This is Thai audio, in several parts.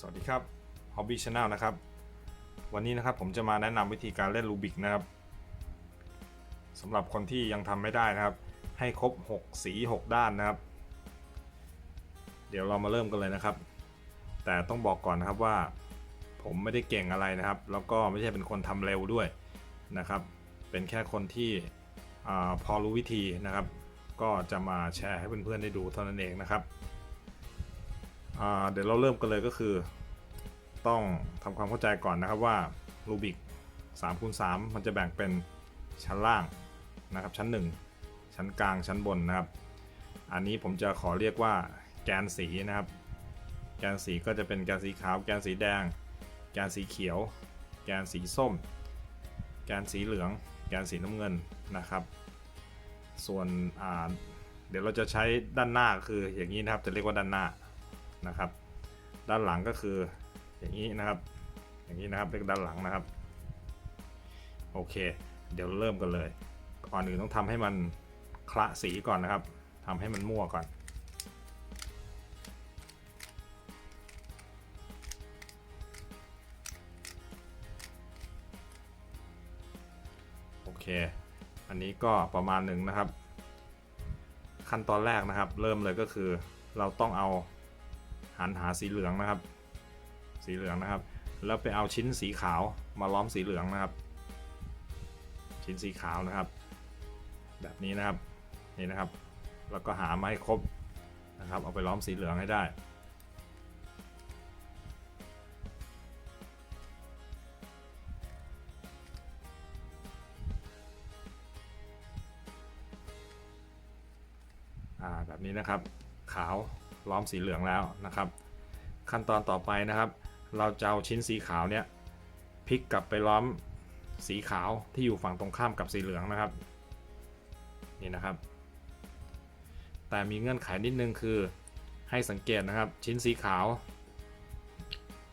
สวัสดีครับ Hobby Channel นะครับ วันนี้นะครับผมจะมาแนะนำวิธีการเล่นรูบิกนะครับสำหรับคนที่ยังทำไม่ได้นะครับ ให้ครบ 6 สี 6 ด้านนะครับ เดี๋ยวเรามาเริ่มกันเลยนะครับ แต่ต้องบอกก่อนนะครับว่า ผมไม่ได้เก่งอะไรนะครับ แล้วก็ไม่ใช่เป็นคนทำเร็วด้วยนะครับ เป็นแค่คนที่อพอรู้วิธีนะครับ ก็จะมาแชร์ให้เพื่อนๆได้ดูเท่านั้นเองนะครับ เดี๋ยวเราเริ่มกันเลยก็คือ ต้องทำความเข้าใจก่อนนะครับว่ารูบิก3คูณ3มันจะแบ่งเป็นชั้นล่างนะครับ ชั้น 1 ชั้นกลางชั้นบนนะครับ อันนี้ผมจะขอเรียกว่าแกนสีนะครับ แกนสีก็จะเป็นแกนสีขาว แกนสีแดง แกนสีเขียว แกนสีส้ม แกนสีเหลือง แกนสีน้ำเงินนะครับ ส่วนเดี๋ยวเราจะใช้ด้านหน้าคืออย่างนี้นะครับจะเรียกว่าด้านหน้า นะครับ ด้านหลังก็คืออย่างนี้นะครับ อย่างนี้นะครับเรียกด้านหลังนะครับ โอเค เดี๋ยวเริ่มกันเลย ก่อนอื่นต้องทำให้มันคละสีก่อนนะครับทำให้มันมั่วก่อนโอเค อันนี้ก็ประมาณหนึ่งนะครับ ขั้นตอนแรกนะครับ เริ่มเลยก็คือเราต้องเอา หันหาสีเหลืองนะครับ สีเหลืองนะครับ แล้วไปเอาชิ้นสีขาวมาล้อมสีเหลืองนะครับ ชิ้นสีขาวนะครับ แบบนี้นะครับนี่นะครับ แล้วก็หามาให้ครบนะครับ เอาไปล้อมสีเหลืองให้ได้อ่าแบบนี้นะครับขาว ล้อมสีเหลืองแล้วนะครับ ขั้นตอนต่อไปนะครับ เราจะเอาชิ้นสีขาวเนี่ยพลิกกลับไปล้อมสีขาวที่อยู่ฝั่งตรงข้ามกับสีเหลืองนะครับนี่นะครับ แต่มีเงื่อนไขนิดนึงคือให้สังเกตนะครับชิ้นสีขาว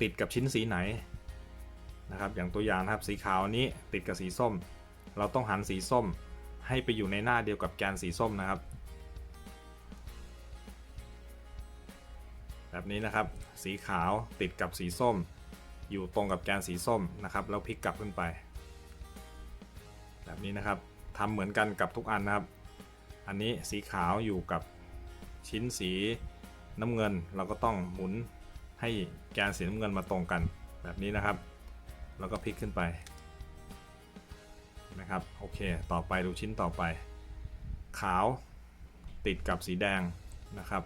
ติดกับชิ้นสีไหนนะครับ อย่างตัวอย่างนะครับสีขาวนี้ติดกับสีส้ม เราต้องหันสีส้มให้ไปอยู่ในหน้าเดียวกับแกนสีส้มนะครับ แบบนี้นะครับ สีขาวติดกับสีส้ม อยู่ตรงกับแกนสีส้มนะครับแล้วพลิกกลับขึ้นไป แบบนี้นะครับทำเหมือนกันกับทุกอันนะครับ อันนี้สีขาวอยู่กับชิ้นสีน้ำเงิน เราก็ต้องหมุนให้แกนสีน้ำเงินมาตรงกัน แบบนี้นะครับ แล้วก็พลิกขึ้นไปนะครับโอเค ต่อไปดูชิ้นต่อไป ขาวติดกับสีแดงนะครับ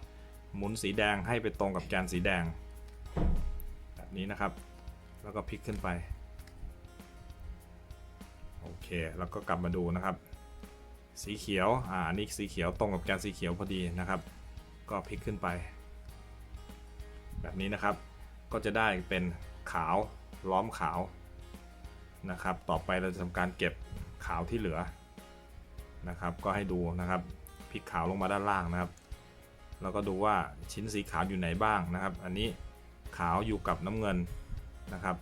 หมุนสีแดงให้ไปตรงกับแกนสีแดง แบบนี้นะครับ แล้วก็พลิกขึ้นไป โอเค แล้วก็กลับมาดูนะครับ สีเขียว อ่าอันนี้สีเขียวตรงกับแกนสีเขียวพอดีนะครับ ก็พลิกขึ้นไป แบบนี้นะครับ ก็จะได้เป็นขาวล้อมขาวนะครับ ต่อไปเราจะทำการเก็บขาวที่เหลือนะครับ ก็ให้ดูนะครับพลิกขาวลงมาด้านล่างนะครับ เราก็ดูว่าชิ้นสีขาวอยู่ไหนบ้างนะครับ อันนี้ขาวอยู่กับน้ำเงินนะครับ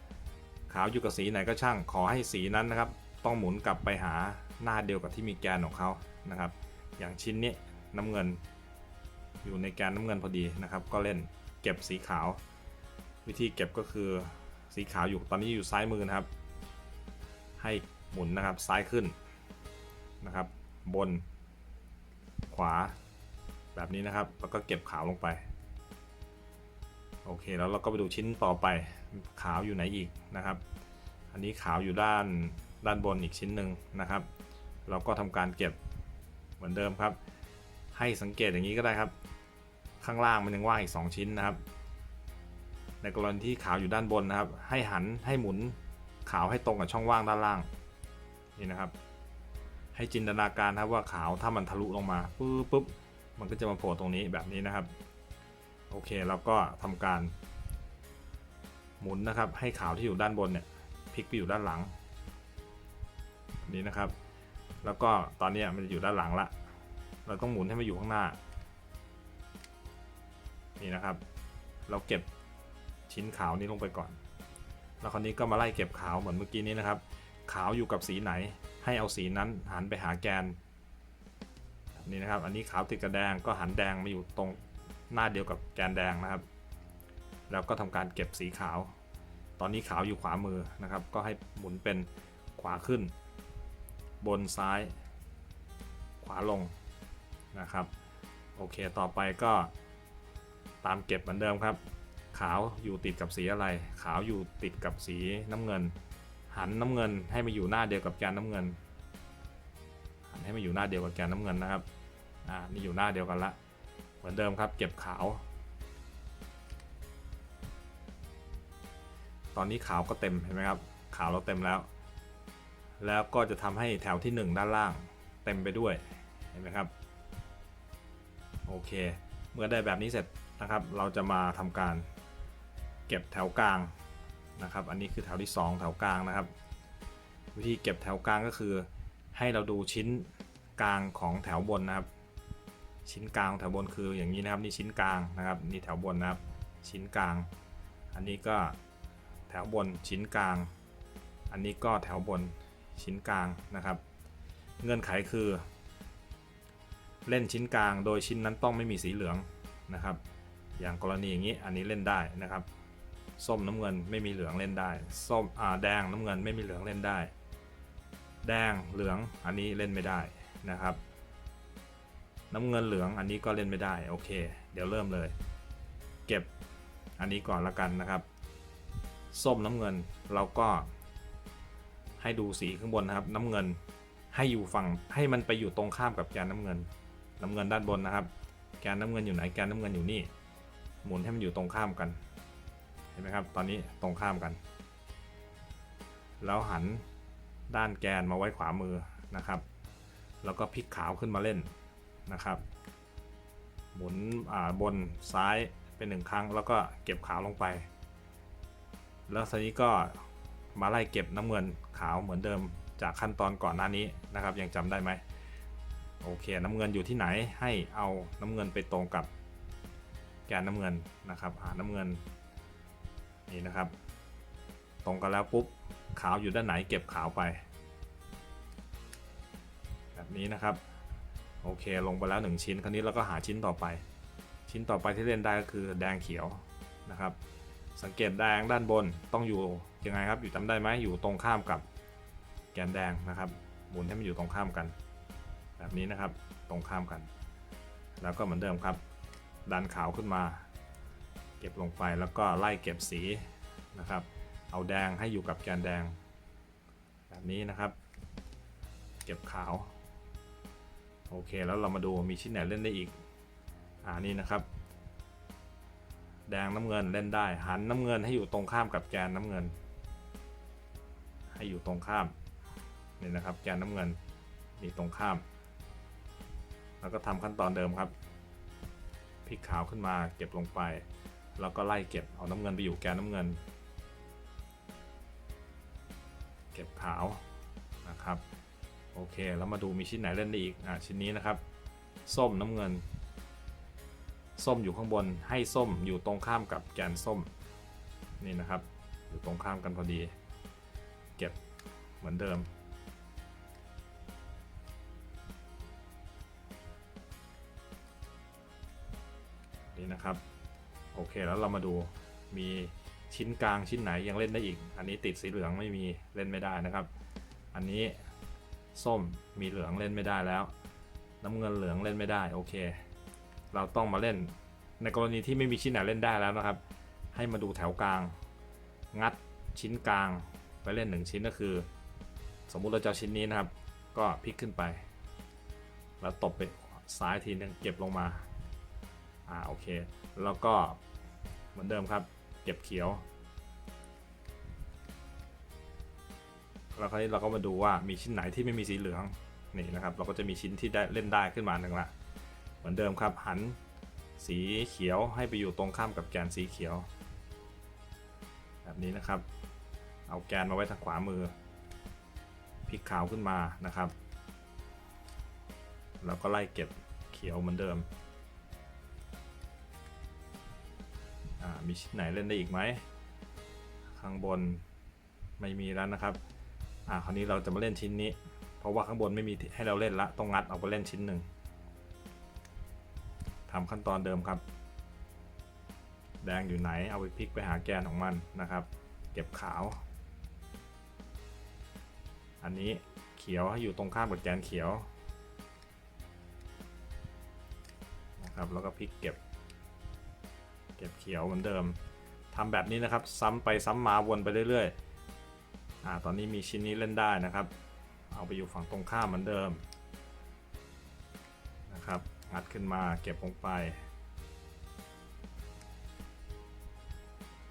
ขาวอยู่กับสีไหนก็ช่าง ขอให้สีนั้นนะครับ ต้องหมุนกลับไปหาหน้าเดียวกับที่มีแกนของเขานะครับ อย่างชิ้นนี้น้ำเงิน อยู่ในแกนน้ำเงินพอดีนะครับ ก็เล่นเก็บสีขาว วิธีเก็บก็คือสีขาวอยู่ตอนนี้อยู่ซ้ายมือนะครับ ให้หมุนนะครับซ้ายขึ้นนะครับ บนขวา แบบนี้นะครับ แล้วก็เก็บขาวลงไป โอเค แล้วเราก็ไปดูชิ้นต่อไป ขาวอยู่ไหนอีกนะครับ อันนี้ขาวอยู่ด้านด้านบนอีกชิ้นหนึ่งนะครับ เราก็ทำการเก็บเหมือนเดิมครับ ให้สังเกตอย่างนี้ก็ได้ครับ ข้างล่างมันยังว่างอีก 2 ชิ้นนะครับ ในกรณีที่ขาวอยู่ด้านบนนะครับ ให้หันให้หมุนขาวให้ตรงกับช่องว่างด้านล่างนี่นะครับ ให้จินตนาการครับว่าขาวถ้ามันทะลุลงมาปุ๊บปุ๊บ มันก็จะมาโผล่ตรงนี้แบบนี้นะครับ โอเคแล้วก็ทำการหมุนนะครับ ให้ขาวที่อยู่ด้านบนเนี่ยพลิกไปอยู่ด้านหลังนี้นะครับ แล้วก็ตอนนี้มันจะอยู่ด้านหลังละเราต้องหมุนให้มาอยู่ข้างหน้า นี่นะครับ เราเก็บชิ้นขาวนี้ลงไปก่อน แล้วคราวนี้ก็มาไล่เก็บขาวเหมือนเมื่อกี้นี้นะครับ ขาวอยู่กับสีไหน ให้เอาสีนั้นหันไปหาแกน นี่นะครับ อันนี้ขาวติดกับแดงก็หันแดงมาอยู่ตรงหน้าเดียวกับแกนแดงนะครับ แล้วก็ทำการเก็บสีขาว ตอนนี้ขาวอยู่ขวามือนะครับ ก็ให้หมุนเป็นขวาขึ้น บนซ้าย ขวาลงนะครับ โอเคต่อไปก็ตามเก็บเหมือนเดิมครับ ขาวอยู่ติดกับสีอะไร ขาวอยู่ติดกับสีน้ำเงิน หันน้ำเงินให้มาอยู่หน้าเดียวกับแกนน้ำเงินหันให้มาอยู่หน้าเดียวกับแกนน้ำเงินนะครับ อ่านี่อยู่หน้าเดียวกันละ เหมือนเดิมครับ เก็บขาว ตอนนี้ขาวก็เต็มเห็นไหมครับ ขาวเราเต็มแล้ว แล้วก็จะทำให้แถวที่ 1 ด้านล่างเต็มไปด้วย เห็นไหมครับ โอเค เมื่อได้แบบนี้เสร็จนะครับ เราจะมาทำการเก็บแถวกลางนะครับ อันนี้คือแถวที่ 2 แถวกลางนะครับ วิธีเก็บแถวกลางก็คือ ให้เราดูชิ้นกลางของแถวบนนะครับ ชิ้นกลางแถวบนคืออย่างนี้นะครับนี่ชิ้นกลางนะครับนี่แถวบนนะครับ ชิ้นกลาง อันนี้ก็แถวบนชิ้นกลาง อันนี้ก็แถวบนชิ้นกลางนะครับ เงื่อนไขคือ เล่นชิ้นกลางโดยชิ้นนั้นต้องไม่มีสีเหลืองนะครับ อย่างกรณีอย่างนี้อันนี้เล่นได้นะครับ ส้มน้ำเงินไม่มีเหลืองเล่นได้ ส้มอ่าแดงน้ำเงินไม่มีเหลืองเล่นได้ แดงเหลืองอันนี้เล่นไม่ได้นะครับ น้ำเงินเหลืองอันนี้ก็เล่นไม่ได้โอเค เดี๋ยวเริ่มเลย เก็บอันนี้ก่อนละกันนะครับ ส้มน้ำเงินเราก็ให้ดูสีข้างบนนะครับ น้ำเงินให้อยู่ฝั่งให้มันไปอยู่ตรงข้ามกับแกนน้ำเงิน น้ำเงินด้านบนนะครับ แกนน้ำเงินอยู่ไหนแกนน้ำเงินอยู่นี่ หมุนให้มันอยู่ตรงข้ามกันเห็นไหมครับ ตอนนี้ตรงข้ามกัน แล้วหันด้านแกนมาไว้ขวามือนะครับ แล้วก็พลิกขาวขึ้นมาเล่น นะครับหมุนบนซ้ายเป็นหนึ่งครั้ง แล้วก็เก็บขาวลงไป แล้วทีนี้ก็มาไล่เก็บน้ำเงินขาวเหมือนเดิมจากขั้นตอนก่อนหน้านี้นะครับ ยังจำได้ไหมโอเค น้ำเงินอยู่ที่ไหนให้เอาน้ำเงินไปตรงกับแกนน้ำเงินนะครับหาน้ำเงินนี่นะครับ ตรงกันแล้วปุ๊บขาวอยู่ด้านไหนเก็บขาวไป แบบนี้นะครับ โอเค ลงไปแล้ว 1 ชิ้น คราวนี้เราก็หาชิ้นต่อไป ชิ้นต่อไปที่เล่นได้ก็คือแดงเขียวนะครับ สังเกตแดงด้านบนต้องอยู่ยังไงครับ อยู่จำได้ไหมอยู่ตรงข้ามกับแกนแดงนะครับ หมุนให้มันอยู่ตรงข้ามกัน แบบนี้นะครับ ตรงข้ามกัน แล้วก็เหมือนเดิมครับ ดันขาวขึ้นมา เก็บลงไปแล้วก็ไล่เก็บสีนะครับ เอาแดงให้อยู่กับแกนแดง แบบนี้นะครับ เก็บขาว เคแล้วเรามาดูมีชิ้นไหนเล่นได้อีก อ่านี่นะครับ แดงน้ำเงินเล่นได้ หันน้ำเงินให้อยู่ตรงข้ามกับแกนน้ำเงิน ให้อยู่ตรงข้ามนี่นะครับ แกนน้ำเงินนี่ตรงข้าม แล้วก็ทำขั้นตอนเดิมครับพลิกขาวขึ้นมาเก็บลงไป แล้วก็ไล่เก็บเอาน้ำเงินไปอยู่แกนน้ำเงิน เก็บขาวนะครับ โอเค แล้วมาดูมีชิ้นไหนเล่นได้อีก อ่าชิ้นนี้นะครับ ส้มน้ำเงิน ส้มอยู่ข้างบน ให้ส้มอยู่ตรงข้ามกับแกนส้ม นี่นะครับ อยู่ตรงข้ามกันพอดี เก็บเหมือนเดิม นี่นะครับ โอเค แล้วเรามาดู มีชิ้นกลางชิ้นไหนยังเล่นได้อีก อันนี้ติดสีเหลืองไม่มีเล่นไม่ได้นะครับ อันนี้ ส้มมีเหลืองเล่นไม่ได้แล้ว น้ำเงินเหลืองเล่นไม่ได้โอเค เราต้องมาเล่นในกรณีที่ไม่มีชิ้นไหนเล่นได้แล้วนะครับ ให้มาดูแถวกลาง งัดชิ้นกลางไปเล่นหนึ่งชิ้นก็คือ สมมุติเราจะชิ้นนี้นะครับ ก็พลิกขึ้นไป แล้วตบไปซ้ายทีนึงเก็บลงมาอ่าโอเค แล้วก็เหมือนเดิมครับ เก็บเขียว แล้วคราวนี้เราก็มาดูว่ามีชิ้นไหนที่ไม่มีสีเหลืองนี่นะครับ เราก็จะมีชิ้นที่ได้เล่นได้ขึ้นมาหนึ่งละเหมือนเดิมครับหันสีเขียวให้ไปอยู่ตรงข้ามกับแกนสีเขียว แบบนี้นะครับ เอาแกนมาไว้ทางขวามือพลิกขาวขึ้นมานะครับแล้วก็ไล่เก็บเขียวเหมือนเดิมมีชิ้นไหนเล่นได้อีกไหมข้างบนไม่มีแล้วนะครับ อ่าคราวนี้เราจะมาเล่นชิ้นนี้ เพราะว่าข้างบนไม่มีให้เราเล่นละต้องงัดออกไปเล่นชิ้นหนึ่งทำขั้นตอนเดิมครับ แดงอยู่ไหนเอาไปพลิกไปหาแกนของมันนะครับ เก็บขาว อันนี้เขียวให้อยู่ตรงข้ามกับแกนเขียวนะครับแล้วก็พลิกเก็บ เก็บเขียวเหมือนเดิมทำแบบนี้นะครับ ซ้ำไปซ้ำมาวนไปเรื่อยๆ อ่าตอนนี้มีชิ้นนี้เล่นได้นะครับ เอาไปอยู่ฝั่งตรงข้ามเหมือนเดิมนะครับงัดขึ้นมาเก็บลงไป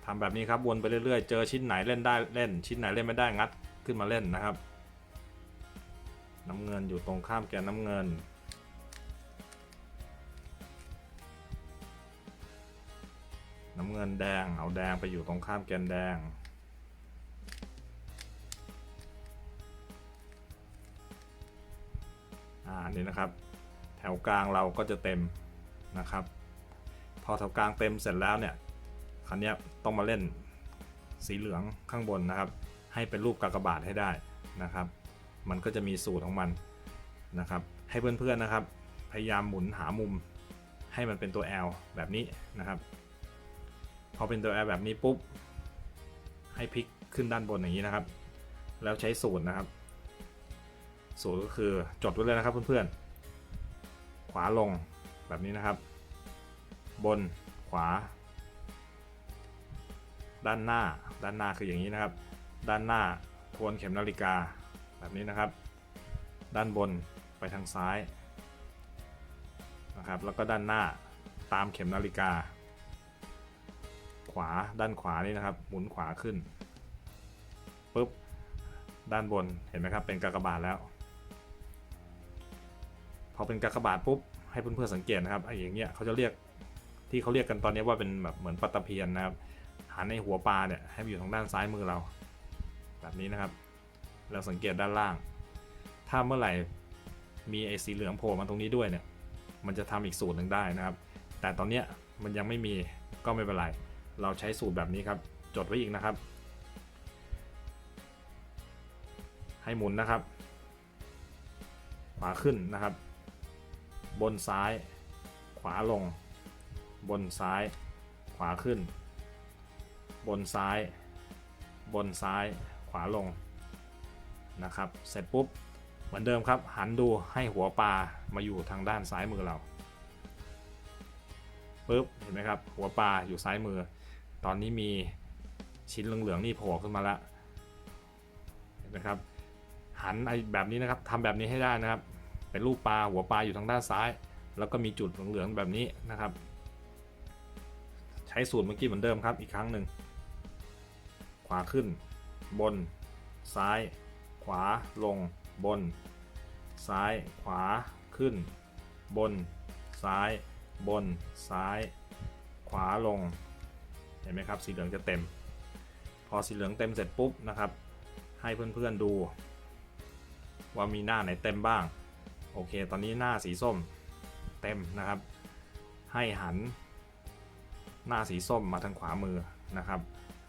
ทำแบบนี้ครับวนไปเรื่อยๆ เจอชิ้นไหนเล่นได้เล่น ชิ้นไหนเล่นไม่ได้งัดขึ้นมาเล่นนะครับ น้ำเงินอยู่ตรงข้ามแกนน้ำเงิน น้ำเงินแดงเอาแดงไปอยู่ตรงข้ามแกนแดง นี่นะครับ แถวกลางเราก็จะเต็มนะครับ พอแถวกลางเต็มเสร็จแล้วเนี่ยคราวเนี้ต้องมาเล่นสีเหลืองข้างบนนะครับ ให้เป็นรูปกากบาทให้ได้นะครับ มันก็จะมีสูตรของมันนะครับ ให้เพื่อนๆนะครับ พยายามหมุนหามุมให้มันเป็นตัว L แบบนี้นะครับ พอเป็นตัว L แบบนี้ปุ๊บให้พลิกขึ้นด้านบนอย่างนี้นะครับ แล้วใช้สูตรนะครับ สูตรก็คือจดไว้เลยนะครับเพื่อนๆ ขวาลงแบบนี้นะครับ บนขวา ด้านหน้า ด้านหน้าคืออย่างนี้นะครับ ด้านหน้าทวนเข็มนาฬิกาแบบนี้นะครับ ด้านบนไปทางซ้ายนะครับ แล้วก็ด้านหน้าตามเข็มนาฬิกา ขวาด้านขวานี่นะครับ หมุนขวาขึ้นปุ๊บด้านบนเห็นไหมครับเป็นกากบาทแล้ว พอเป็นกากบาทปุ๊บให้เพื่อนๆสังเกตนะครับไอ้อย่างเงี้ยเขาจะเรียกที่เขาเรียกกันตอนนี้ว่าเป็นแบบเหมือนปลาตะเพียนนะครับหันในหัวปลาเนี่ยให้อยู่ทางด้านซ้ายมือเรา แบบนี้นะครับ เราสังเกตด้านล่าง ถ้าเมื่อไหร่มีไอ้สีเหลืองโผล่มาตรงนี้ด้วยเนี่ย มันจะทำอีกสูตรหนึ่งได้นะครับ แต่ตอนเนี้ยมันยังไม่มีก็ไม่เป็นไร เราใช้สูตรแบบนี้ครับ จดไว้อีกนะครับ ให้หมุนนะครับขวาขึ้นนะครับ บนซ้าย ขวาลง บนซ้าย ขวาขึ้น บนซ้าย บนซ้าย ขวาลงนะครับ เสร็จปุ๊บเหมือนเดิมครับ หันดูให้หัวปลามาอยู่ทางด้านซ้ายมือเราปุ๊บเห็นไหมครับ หัวปลาอยู่ซ้ายมือ ตอนนี้มีชิ้นเหลืองๆนี่โผล่ขึ้นมาแล้วเห็นไหมครับ หันไอ้แบบนี้นะครับทำแบบนี้ให้ได้นะครับ เป็นรูปปลาหัวปลาอยู่ทางด้านซ้าย แล้วก็มีจุดเหลืองๆแบบนี้นะครับ ใช้สูตรเมื่อกี้เหมือนเดิมครับอีกครั้งหนึ่งขวาขึ้น บน ซ้าย ขวาลง บน ซ้าย ขวาขึ้น บน ซ้าย บน ซ้าย ขวาลงเห็นไหมครับสีเหลืองจะเต็ม พอสีเหลืองเต็มเสร็จปุ๊บนะครับ ให้เพื่อนๆดูว่ามีหน้าไหนเต็มบ้าง โอเค ตอนนี้หน้าสีส้มเต็มนะครับ ให้หัน หน้าสีส้มมาทางขวามือนะครับ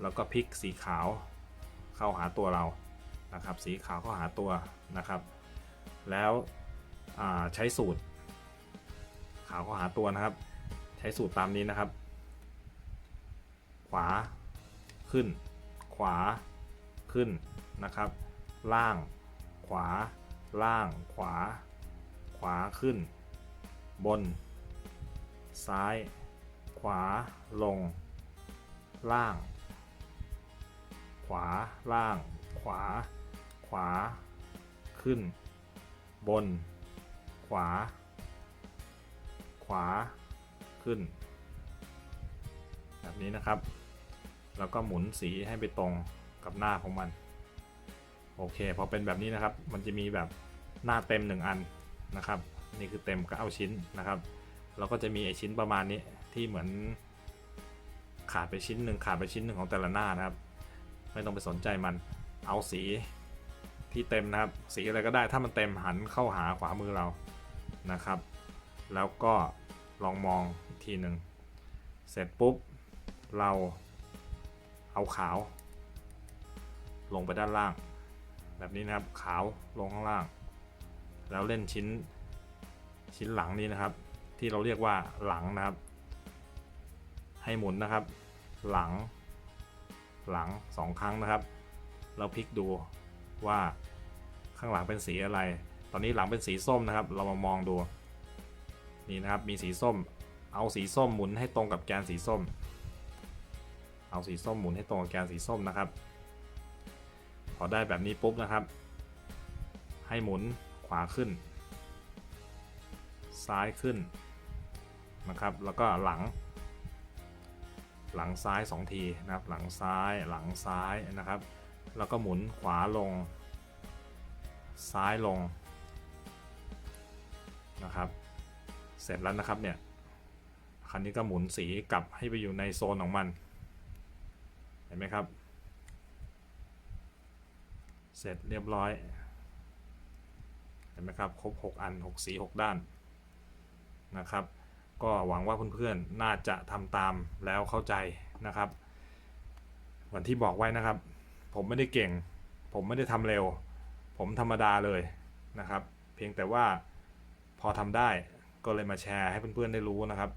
แล้วก็พลิกสีขาวเข้าหาตัวเรานะครับ สีขาวเข้าหาตัวนะครับ แล้วใช้สูตร ขาวเข้าหาตัวนะครับ ใช้สูตรตามนี้นะครับ ขวาขึ้น ขวาขึ้นนะครับ ล่าง ขวา ล่าง ขวา ขวาขึ้น บน ซ้าย ขวาลง ล่าง ขวาล่าง ขวา ขวา ขึ้น บน ขวา ขวาขึ้น แบบนี้นะครับ แล้วก็หมุนสีให้ไปตรงกับหน้าของมัน โอเคพอเป็นแบบนี้นะครับ มันจะมีแบบหน้าเต็ม 1 อัน นะครับ นี่คือเต็มก็เอาชิ้นนะครับแล้วก็จะมีไอชิ้นประมาณนี้ที่เหมือนขาดไปชิ้นหนึ่งขาดไปชิ้นหนึ่งของแต่ละหน้านะครับ ไม่ต้องไปสนใจมันเอาสีที่เต็มนะครับ สีอะไรก็ได้ถ้ามันเต็มหันเข้าหาขวามือเรานะครับ แล้วก็ลองมองอีกทีหนึ่งเสร็จปุ๊บเราเอาขาว ลงไปด้านล่าง แบบนี้นะครับขาวลงข้างล่าง แล้วเล่นชิ้นชิ้นหลังนี้นะครับ ที่เราเรียกว่าหลังนะครับ ให้หมุนนะครับ หลัง หลังสองครั้งนะครับ เราพลิกดูว่าข้างหลังเป็นสีอะไร ตอนนี้หลังเป็นสีส้มนะครับ เรามามองดูนี่นะครับมีสีส้ม เอาสีส้มหมุนให้ตรงกับแกนสีส้ม เอาสีส้มหมุนให้ตรงกับแกนสีส้มนะครับ พอได้แบบนี้ปุ๊บนะครับ ให้หมุน ขวาขึ้น ซ้ายขึ้นนะครับ แล้วก็หลัง หลังซ้าย 2 ทีนะครับ หลังซ้ายหลังซ้ายนะครับ แล้วก็หมุนขวาลง ซ้ายลงนะครับ เสร็จแล้วนะครับเนี่ยคันนี้ก็หมุนสีกลับให้ไปอยู่ในโซนของมัน เห็นไหมครับ เสร็จเรียบร้อย ห็นไหมครับ ครบ 6 อัน 6 สี 6 ด้านนะครับ ก็หวังว่าเพื่อนๆ น่าจะทำตามแล้วเข้าใจนะครับเหมือนที่บอกไว้นะครับ ผมไม่ได้เก่ง ผมไม่ได้ทำเร็ว ผมธรรมดาเลยนะครับ เพียงแต่ว่าพอทำได้ก็เลยมาแชร์ให้เพื่อนๆ ได้รู้นะครับ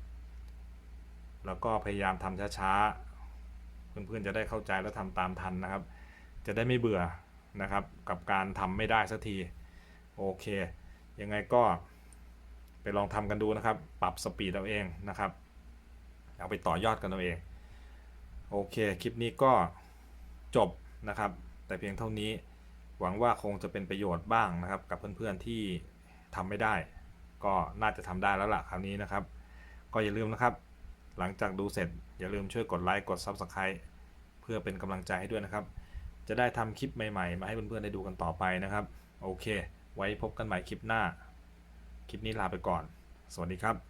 แล้วก็พยายามทำช้าๆ เพื่อนๆ จะได้เข้าใจและทำตามทันนะครับ จะได้ไม่เบื่อนะครับ กับการทำไม่ได้สักที โอเค ยังไงก็ไปลองทำกันดูนะครับ ปรับสปีดเอาเองนะครับ เอาไปต่อยอดกันเอาเอง โอเค คลิปนี้ก็จบนะครับ แต่เพียงเท่านี้ หวังว่าคงจะเป็นประโยชน์บ้างนะครับ กับเพื่อนๆที่ทำไม่ได้ ก็น่าจะทำได้แล้วล่ะคราวนี้นะครับ ก็อย่าลืมนะครับ หลังจากดูเสร็จ อย่าลืมช่วยกดไลค์กด Subscribe เพื่อเป็นกำลังใจให้ด้วยนะครับ จะได้ทำคลิปใหม่ๆ มาให้เพื่อนๆได้ดูกันต่อไปนะครับ โอเค ไว้พบกันใหม่คลิปหน้า คลิปนี้ลาไปก่อน สวัสดีครับ